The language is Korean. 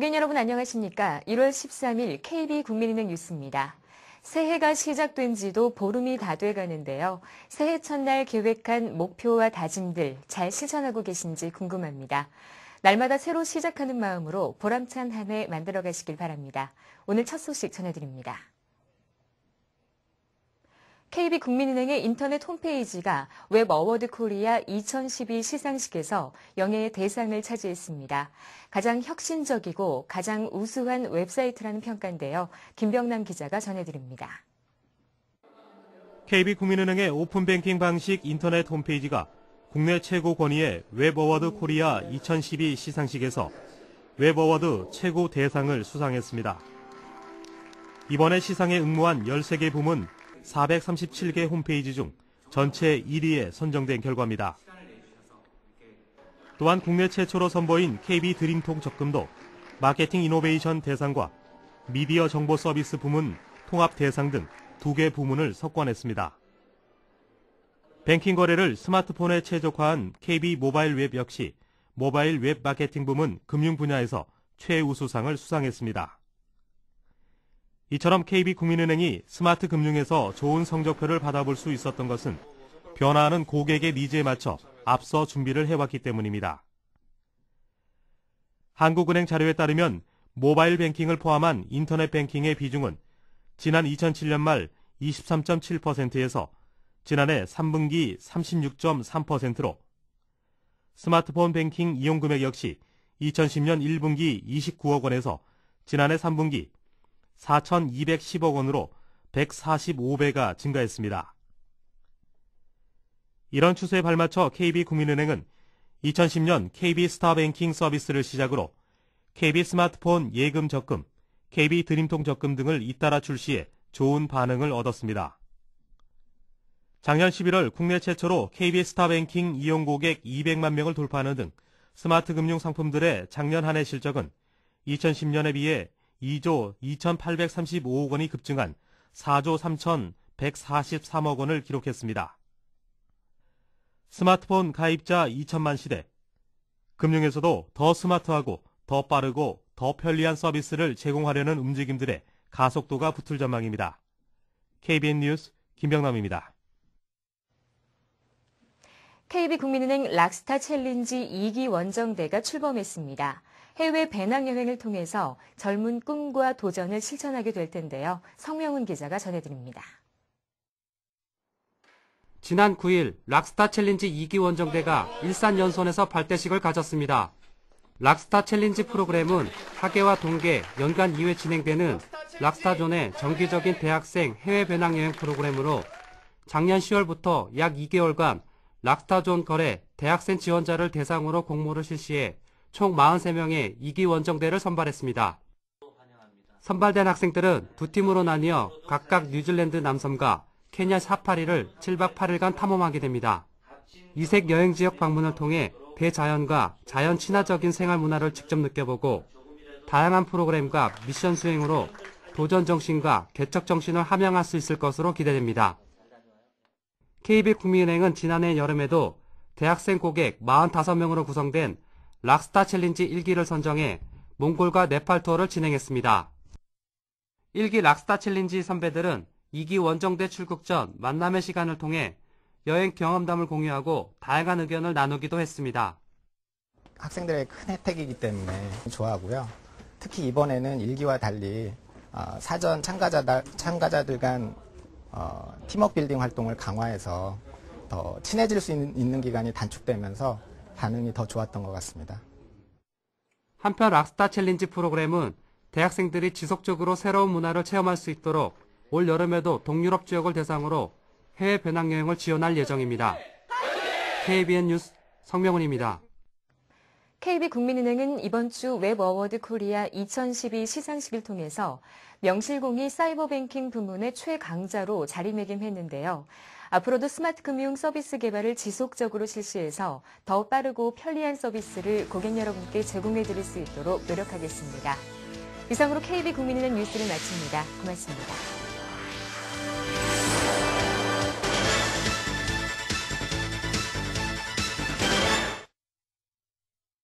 고객 여러분 안녕하십니까? 1월 13일 KB국민은행 뉴스입니다. 새해가 시작된 지도 보름이 다 돼가는데요. 새해 첫날 계획한 목표와 다짐들 잘 실천하고 계신지 궁금합니다. 날마다 새로 시작하는 마음으로 보람찬 한 해 만들어 가시길 바랍니다. 오늘 첫 소식 전해드립니다. KB국민은행의 인터넷 홈페이지가 웹 어워드 코리아 2012 시상식에서 영예의 대상을 차지했습니다. 가장 혁신적이고 가장 우수한 웹사이트라는 평가인데요. 김병남 기자가 전해드립니다. KB국민은행의 오픈뱅킹 방식 인터넷 홈페이지가 국내 최고 권위의 웹 어워드 코리아 2012 시상식에서 웹 어워드 최고 대상을 수상했습니다. 이번에 시상에 응모한 13개 부문 437개 홈페이지 중 전체 1위에 선정된 결과입니다. 또한 국내 최초로 선보인 KB 드림톡 적금도 마케팅 이노베이션 대상과 미디어 정보 서비스 부문 통합 대상 등 두 개 부문을 석권했습니다. 뱅킹 거래를 스마트폰에 최적화한 KB 모바일 웹 역시 모바일 웹 마케팅 부문 금융 분야에서 최우수상을 수상했습니다. 이처럼 KB국민은행이 스마트 금융에서 좋은 성적표를 받아볼 수 있었던 것은 변화하는 고객의 니즈에 맞춰 앞서 준비를 해왔기 때문입니다. 한국은행 자료에 따르면 모바일 뱅킹을 포함한 인터넷 뱅킹의 비중은 지난 2007년 말 23.7%에서 지난해 3분기 36.3%로 스마트폰 뱅킹 이용 금액 역시 2010년 1분기 29억 원에서 지난해 3분기 4,210억 원으로 145배가 증가했습니다. 이런 추세에 발맞춰 KB국민은행은 2010년 KB 스타뱅킹 서비스를 시작으로 KB 스마트폰 예금 적금, KB 드림통 적금 등을 잇따라 출시해 좋은 반응을 얻었습니다. 작년 11월 국내 최초로 KB 스타뱅킹 이용 고객 200만 명을 돌파하는 등 스마트 금융 상품들의 작년 한 해 실적은 2010년에 비해 2조 2,835억 원이 급증한 4조 3,143억 원을 기록했습니다. 스마트폰 가입자 2천만 시대. 금융에서도 더 스마트하고 더 빠르고 더 편리한 서비스를 제공하려는 움직임들의 가속도가 붙을 전망입니다. KBN 뉴스 김병남입니다. KB국민은행 락스타 챌린지 2기 원정대가 출범했습니다. 해외 배낭여행을 통해서 젊은 꿈과 도전을 실천하게 될 텐데요. 성명훈 기자가 전해드립니다. 지난 9일 락스타 챌린지 2기 원정대가 일산 연손에서 발대식을 가졌습니다. 락스타 챌린지 프로그램은 하계와 동계 연간 2회 진행되는 락스타존의 정기적인 대학생 해외 배낭여행 프로그램으로 작년 10월부터 약 2개월간 락스타존 거래 대학생 지원자를 대상으로 공모를 실시해 총 43명의 2기 원정대를 선발했습니다. 선발된 학생들은 두 팀으로 나뉘어 각각 뉴질랜드 남섬과 케냐 사파리를 7박 8일간 탐험하게 됩니다. 이색 여행 지역 방문을 통해 대자연과 자연 친화적인 생활 문화를 직접 느껴보고 다양한 프로그램과 미션 수행으로 도전 정신과 개척 정신을 함양할 수 있을 것으로 기대됩니다. KB국민은행은 지난해 여름에도 대학생 고객 45명으로 구성된 락스타 챌린지 1기를 선정해 몽골과 네팔 투어를 진행했습니다. 1기 락스타 챌린지 선배들은 2기 원정대 출국 전 만남의 시간을 통해 여행 경험담을 공유하고 다양한 의견을 나누기도 했습니다. 학생들의 큰 혜택이기 때문에 좋아하고요. 특히 이번에는 1기와 달리 어, 사전 참가자들, 참가자들 간 어, 팀워크 빌딩 활동을 강화해서 더 친해질 수 있는 기간이 단축되면서 반응이 더 좋았던 것 같습니다. 한편 락스타 챌린지 프로그램은 대학생들이 지속적으로 새로운 문화를 체험할 수 있도록 올 여름에도 동유럽 지역을 대상으로 해외 배낭여행을 지원할 예정입니다. KBN 뉴스 성명훈입니다. KB국민은행은 이번 주 웹어워드 코리아 2012 시상식을 통해서 명실공히 사이버뱅킹 부문의 최강자로 자리매김했는데요. 앞으로도 스마트 금융 서비스 개발을 지속적으로 실시해서 더 빠르고 편리한 서비스를 고객 여러분께 제공해 드릴 수 있도록 노력하겠습니다. 이상으로 KB국민은행 뉴스를 마칩니다. 고맙습니다.